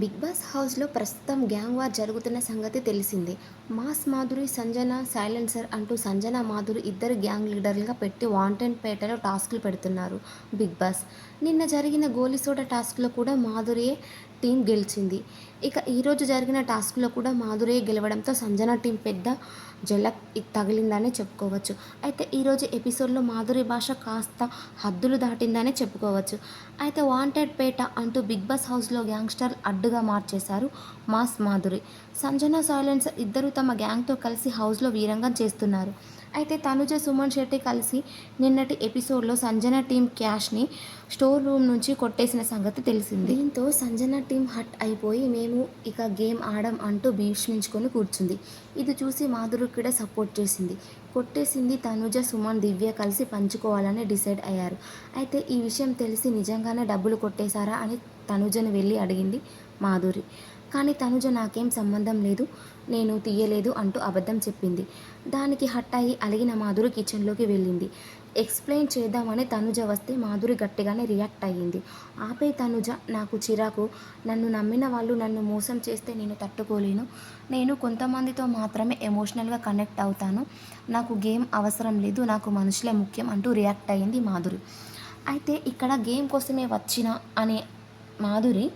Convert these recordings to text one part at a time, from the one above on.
Big boss హౌస్లో ప్రస్తుతం gang war జరుగుతున్న సంగతి తెలిసిందే. మాస్ మాధురి సంజన సైలెన్సర్ అంటూ సంజన మాధురి ఇద్దరు గ్యాంగ్ లీడర్లుగా పెట్టి వాంటెడ్ పేటలో టాస్కులు పెడుతున్నారు బిగ్ బాస్. నిన్న జరిగిన గోలిసోడ టాస్క్లో కూడా మాధురియే టీం గెలిచింది. ఇక ఈరోజు జరిగిన టాస్క్లో కూడా మాధురే గెలవడంతో సంజన టీం పెద్ద జలక్ తగిలిందనే చెప్పుకోవచ్చు. అయితే ఈరోజు ఎపిసోడ్లో మాధురి భాష కాస్త హద్దులు దాటిందనే చెప్పుకోవచ్చు. అయితే వాంటెడ్ పేట అంటూ బిగ్ బాస్ హౌస్లో గ్యాంగ్స్టర్ అడ్డుగా మార్చేశారు మాస్ మాధురి. సంజన సైలెన్స్ ఇద్దరు తమ గ్యాంగ్తో కలిసి హౌస్లో వీరంగం చేస్తున్నారు. అయితే తనుజ సుమన్ శెట్టి కలిసి నిన్నటి ఎపిసోడ్లో సంజన టీం క్యాష్ని స్టోర్ రూమ్ నుంచి కొట్టేసిన సంగతి తెలిసింది. దీంతో సంజన టీం హట్ అయిపోయి మేము ఇక గేమ్ ఆడం అంటూ భీష్మించుకొని కూర్చుంది. ఇది చూసి మాధురి కూడా సపోర్ట్ చేసింది. కొట్టేసింది తనుజ సుమన్ దివ్య కలిసి పంచుకోవాలని డిసైడ్ అయ్యారు. అయితే ఈ విషయం తెలిసి నిజంగానే డబ్బులు కొట్టేశారా అని తనుజను వెళ్ళి అడిగింది మాధురి. కానీ తనుజ నాకేం సంబంధం లేదు నేను తీయలేదు అంటూ అబద్ధం చెప్పింది. దానికి హట్ అలిగిన మాధురి కిచెన్లోకి వెళ్ళింది. ఎక్స్ప్లెయిన్ చేద్దామని తనుజ వస్తే మాధురి గట్టిగానే రియాక్ట్ అయ్యింది. ఆపే తనుజ నాకు చిరాకు. నన్ను నమ్మిన వాళ్ళు నన్ను మోసం చేస్తే నేను తట్టుకోలేను. నేను కొంతమందితో మాత్రమే ఎమోషనల్గా కనెక్ట్ అవుతాను. నాకు గేమ్ అవసరం లేదు నాకు మనుషులే ముఖ్యం అంటూ రియాక్ట్ అయ్యింది మాధురి. అయితే ఇక్కడ గేమ్ కోసమే వచ్చిన అనే మాధురి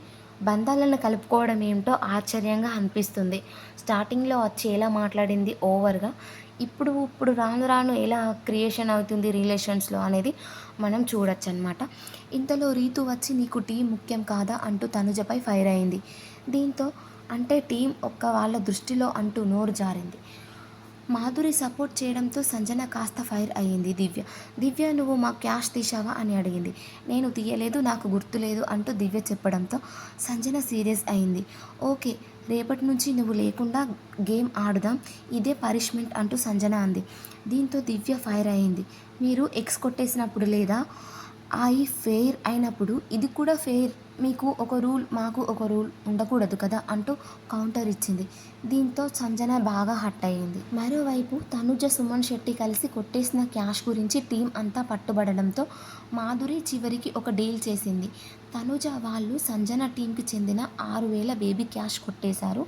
బంధాలను కలుపుకోవడం ఏమిటో ఆశ్చర్యంగా అనిపిస్తుంది. స్టార్టింగ్లో వచ్చి ఎలా మాట్లాడింది ఓవర్గా ఇప్పుడు ఇప్పుడు రాను రాను ఎలా క్రియేషన్ అవుతుంది రిలేషన్స్లో అనేది మనం చూడొచ్చు అనమాట ఇంతలో రీతు వచ్చి నీకు టీం ముఖ్యం కాదా? అంటూ తనుజపై ఫైర్ అయింది. దీంతో అంటే టీం ఒక్క వాళ్ళ దృష్టిలో అంటూ నోరు జారింది. మాధురి సపోర్ట్ చేయడంతో సంజన కాస్త ఫైర్ అయ్యింది. దివ్య దివ్య నువ్వు మా క్యాష్ తీసావా అని అడిగింది. నేను తీయలేదు నాకు గుర్తులేదు అంటూ దివ్య చెప్పడంతో సంజన సీరియస్ అయింది. ఓకే రేపటి నుంచి నువ్వు లేకుండా గేమ్ ఆడుదాం ఇదే పనిష్మెంట్ అంటూ సంజన అంది. దీంతో దివ్య ఫైర్ అయింది మీరు ఎక్స్ కొట్టేసినప్పుడు లేదా? ఐ ఫెయిర్ అయినప్పుడు ఇది కూడా ఫెయిర్ మీకు ఒక రూల్ మాకు ఒక రూల్ ఉండకూడదు కదా అంటూ కౌంటర్ ఇచ్చింది. దీంతో సంజన బాగా హట్ అయ్యింది. మరోవైపు తనుజ సుమన్ శెట్టి కలిసి కొట్టేసిన క్యాష్ గురించి టీం అంతా పట్టుబడడంతో మాధురి చివరికి ఒక డీల్ చేసింది. తనుజ వాళ్ళు సంజన టీంకి చెందిన ఆరు వేల బేబీ క్యాష్ కొట్టేశారు.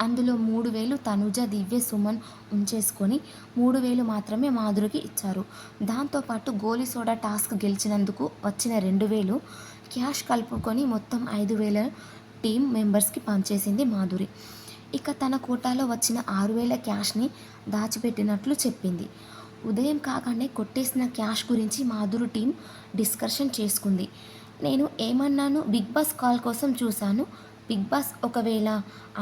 అందులో మూడు వేలు తనుజ దివ్య సుమన్ ఉంచేసుకొని మూడు వేలు మాత్రమే మాధురికి ఇచ్చారు. దాంతోపాటు గోలీ సోడా టాస్క్ గెలిచినందుకు వచ్చిన రెండు వేలు క్యాష్ కలుపుకొని మొత్తం ఐదు వేల టీం మెంబర్స్కి పంచేసింది మాధురి. ఇక తన కోటాలో వచ్చిన ఆరు వేల క్యాష్ని దాచిపెట్టినట్లు చెప్పింది. ఉదయం కాగానే కొట్టేసిన క్యాష్ గురించి మాధురి టీం డిస్కషన్ చేసుకుంది. నేను ఏమన్నాను బిగ్ బాస్ కాల్ కోసం చూశాను. బిగ్ బాస్ ఒకవేళ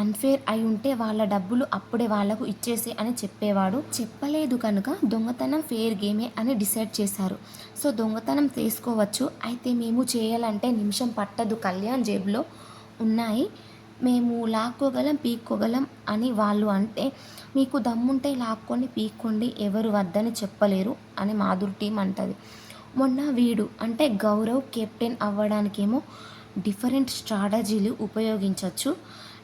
అన్ఫేర్ అయి ఉంటే వాళ్ళ డబ్బులు అప్పుడే వాళ్ళకు ఇచ్చేసే అని చెప్పేవాడు చెప్పలేదు కనుక దొంగతనం ఫేర్ గేమే అని డిసైడ్ చేశారు. సో దొంగతనం చేసుకోవచ్చు. అయితే మేము చేయాలంటే నిమిషం పట్టదు కళ్యాణ్ జేబులో ఉన్నాయి. మేము లాక్కోగలం పీక్కోగలం అని వాళ్ళు అంటే మీకు దమ్ముంటే లాక్కొని పీక్కోండి ఎవరు వద్దని చెప్పలేరు అని మాధురి టీం అంటది. మొన్న వీడు అంటే గౌరవ్ కెప్టెన్ అవ్వడానికేమో డిఫరెంట్ స్ట్రాటజీలు ఉపయోగించవచ్చు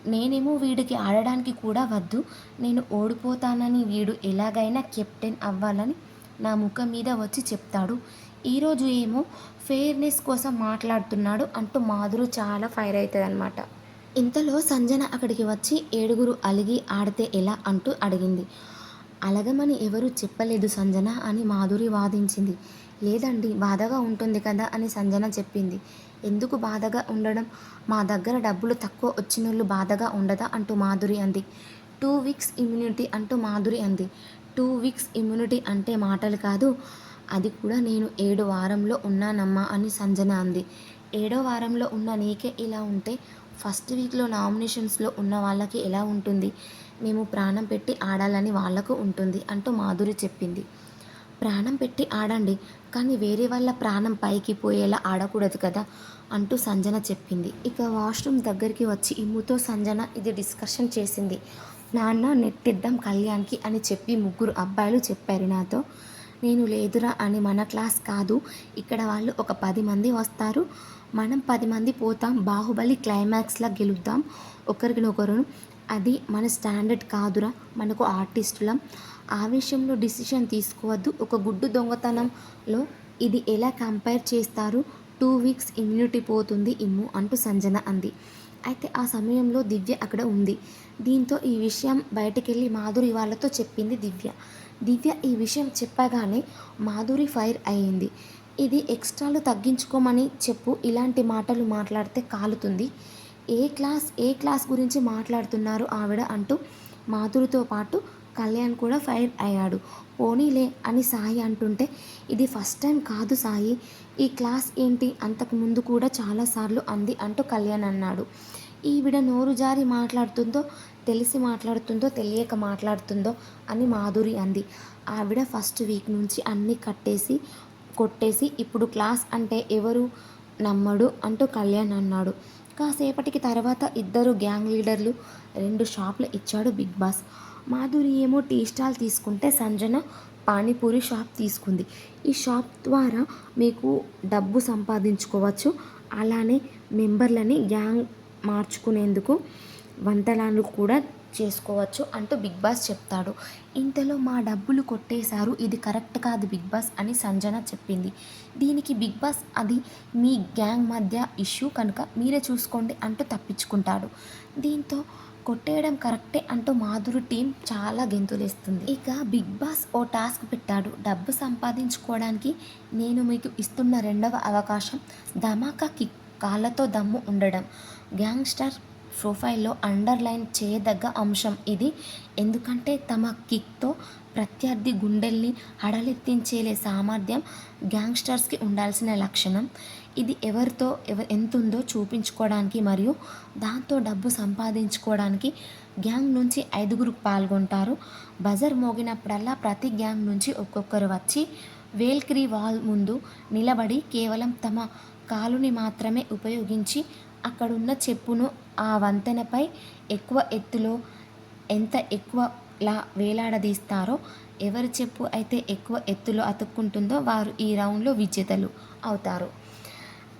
నేనేమో వీడికి ఆడడానికి కూడా వద్దు. నేను ఓడిపోతానని వీడు ఎలాగైనా కెప్టెన్ అవ్వాలని నా ముఖం మీద వచ్చి చెప్తాడు. ఈరోజు ఏమో ఫెయిర్నెస్ కోసం మాట్లాడుతున్నాడు అంటూ మాధురు చాలా ఫైర్ అవుతుంది అనమాట ఇంతలో సంజన అక్కడికి వచ్చి ఏడుగురు అలిగి ఆడితే ఎలా అంటూ అడిగింది. అలగమని ఎవరు చెప్పలేదు సంజన అని మాధురి వాదించింది. లేదండి బాధగా ఉంటుంది కదా అని సంజన చెప్పింది. ఎందుకు బాధగా ఉండడం? మా దగ్గర డబ్బులు తక్కువ వచ్చినోళ్ళు బాధగా ఉండదా? అంటూ మాధురి అంది. టూ వీక్స్ ఇమ్యూనిటీ అంటూ మాధురి అంది. టూ వీక్స్ ఇమ్యూనిటీ అంటే మాటలు కాదు అది కూడా నేను ఏడు వారంలో ఉన్నానమ్మా అని సంజన అంది. ఏడో వారంలో ఉన్న నీకే ఇలా ఉంటే ఫస్ట్ వీక్లో నామినేషన్స్లో ఉన్న వాళ్ళకి ఎలా ఉంటుంది? మేము ప్రాణం పెట్టి ఆడాలని వాళ్ళకు ఉంటుంది అంటూ మాధురి చెప్పింది. ప్రాణం పెట్టి ఆడండి. కానీ వేరే వాళ్ళ ప్రాణం పైకి పోయేలా ఆడకూడదు కదా అంటూ సంజన చెప్పింది. ఇక వాష్రూమ్ దగ్గరికి వచ్చి ఇమ్ముతో సంజన ఇది డిస్కషన్ చేసింది. నాన్న నెట్టిద్దాం కళ్యాణ్కి అని చెప్పి ముగ్గురు అబ్బాయిలు చెప్పారు నాతో. నేను లేదురా అని మన క్లాస్ కాదు. ఇక్కడ వాళ్ళు ఒక పది మంది వస్తారు. మనం పది మంది పోతాం. బాహుబలి క్లైమాక్స్లా గెలుద్దాం. ఒకరినొకరు అది మన స్టాండర్డ్ కాదురా. మనకు ఆర్టిస్టులం. ఆవేశంలో డిసిషన్ తీసుకోవద్దు. ఒక గుడ్డు దొంగతనంలో ఇది ఎలా కంపేర్ చేస్తారు? టూ వీక్స్ ఇమ్యూనిటీ పోతుంది ఇమ్ము అంటూ సంజన అంది. అయితే ఆ సమయంలో దివ్య అక్కడ ఉంది. దీంతో ఈ విషయం బయటకెళ్ళి మాధురి వాళ్ళతో చెప్పింది దివ్య. దివ్య ఈ విషయం చెప్పగానే మాధురి ఫైర్ అయ్యింది. ఇది ఎక్స్ట్రాలు తగ్గించుకోమని చెప్పు ఇలాంటి మాటలు మాట్లాడితే కాలుతుంది. ఏ క్లాస్ ఏ క్లాస్ గురించి మాట్లాడుతున్నారు ఆవిడ అంటూ మాధురితో పాటు కళ్యాణ్ కూడా ఫైర్ అయ్యాడు. పోనీలే అని సాయి అంటుంటే ఇది ఫస్ట్ టైం కాదు సాయి. ఈ క్లాస్ ఏంటి? అంతకు ముందు కూడా చాలాసార్లు అంది అంటూ కళ్యాణ్ అన్నాడు. ఈవిడ నోరు జారి మాట్లాడుతుందో తెలిసి మాట్లాడుతుందో తెలియక మాట్లాడుతుందో అని మాధురి అంది. ఆవిడ ఫస్ట్ వీక్ నుంచి అన్నీ కట్టేసి కొట్టేసి ఇప్పుడు క్లాస్ అంటే ఎవరు నమ్మడు అంటూ కళ్యాణ్ అన్నాడు. కాసేపటికి తర్వాత ఇద్దరు గ్యాంగ్ లీడర్లు రెండు షాపులు ఇచ్చాడు బిగ్ బాస్. మాధురి ఏమో టీ స్టాల్ తీసుకుంటే సంజన పానీపూరి షాప్ తీసుకుంది. ఈ షాప్ ద్వారా మీకు డబ్బు సంపాదించుకోవచ్చు. అలానే మెంబర్లని గ్యాంగ్ మార్చుకునేందుకు వంటలాలు కూడా చేసుకోవచ్చు అంటూ బిగ్ బాస్ చెప్తాడు. ఇంతలో మా డబ్బులు కొట్టేశారు. ఇది కరెక్ట్ కాదు బిగ్ బాస్ అని సంజన చెప్పింది. దీనికి బిగ్ బాస్ అది మీ గ్యాంగ్ మధ్య ఇష్యూ కనుక మీరే చూసుకోండి అంటూ తప్పించుకుంటాడు. దీంతో కొట్టేయడం కరెక్టే అంటూ మాధురి టీం చాలా గెంతులేస్తుంది. ఇక బిగ్ బాస్ ఓ టాస్క్ పెట్టాడు. డబ్బు సంపాదించుకోవడానికి నేను మీకు ఇస్తున్న రెండవ అవకాశం ధమాకా కిక్ కాళ్ళతో దమ్ము ఉండడం. గ్యాంగ్స్టర్ ప్రొఫైల్లో అండర్లైన్ చేయదగ్గ అంశం ఇది. ఎందుకంటే తమ కిక్తో ప్రత్యర్థి గుండెల్ని హడలెత్తించేలే సామర్థ్యం గ్యాంగ్స్టర్స్కి ఉండాల్సిన లక్షణం. ఇది ఎవరితో ఎవ ఎంతుందో చూపించుకోవడానికి మరియు దాంతో డబ్బు సంపాదించుకోవడానికి గ్యాంగ్ నుంచి ఐదుగురు పాల్గొంటారు. బజర్ మోగినప్పుడల్లా ప్రతి గ్యాంగ్ నుంచి ఒక్కొక్కరు వచ్చి వేల్క్రీ వాల్ ముందు నిలబడి కేవలం తమ కాలుని మాత్రమే ఉపయోగించి అక్కడున్న చెప్పును ఆ వంతెనపై ఎక్కువ ఎత్తులో ఎంత ఎక్కువ లా వేలాడదీస్తారో ఎవరి చెప్పు అయితే ఎక్కువ ఎత్తులో అతుక్కుంటుందో వారు ఈ రౌండ్లో విజేతలు అవుతారు.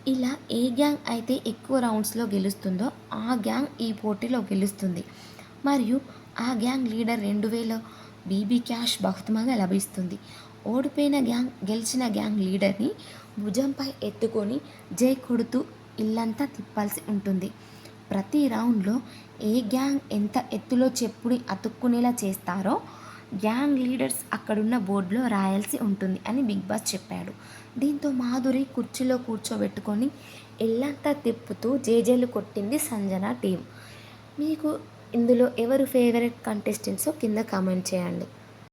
ఇలా ఏ గ్యాంగ్ అయితే ఎక్కువ రౌండ్స్లో గెలుస్తుందో ఆ గ్యాంగ్ ఈ పోటీలో గెలుస్తుంది. మరియు ఆ గ్యాంగ్ లీడర్ రెండు వేల బీబీ క్యాష్ బహుమతిగా లభిస్తుంది. ఓడిపోయిన గ్యాంగ్ గెలిచిన గ్యాంగ్ లీడర్ని భుజంపై ఎత్తుకొని జై కొడుతూ ఇల్లంతా తిప్పాల్సి ఉంటుంది. ప్రతి రౌండ్లో ఏ గ్యాంగ్ ఎంత ఎత్తులో చెప్పుని అతుక్కునేలా చేస్తారో గ్యాంగ్ లీడర్స్ అక్కడున్న బోర్డులో రాయాల్సి ఉంటుంది అని బిగ్ బాస్ చెప్పాడు. దీంతో మాధురి కుర్చీలో కూర్చోబెట్టుకొని ఎల్లంతా తిప్పుతూ జేజేలు కొట్టింది సంజన టీం. మీకు ఇందులో ఎవరు ఫేవరెట్ కంటెస్టెంట్సో కింద కామెంట్ చేయండి.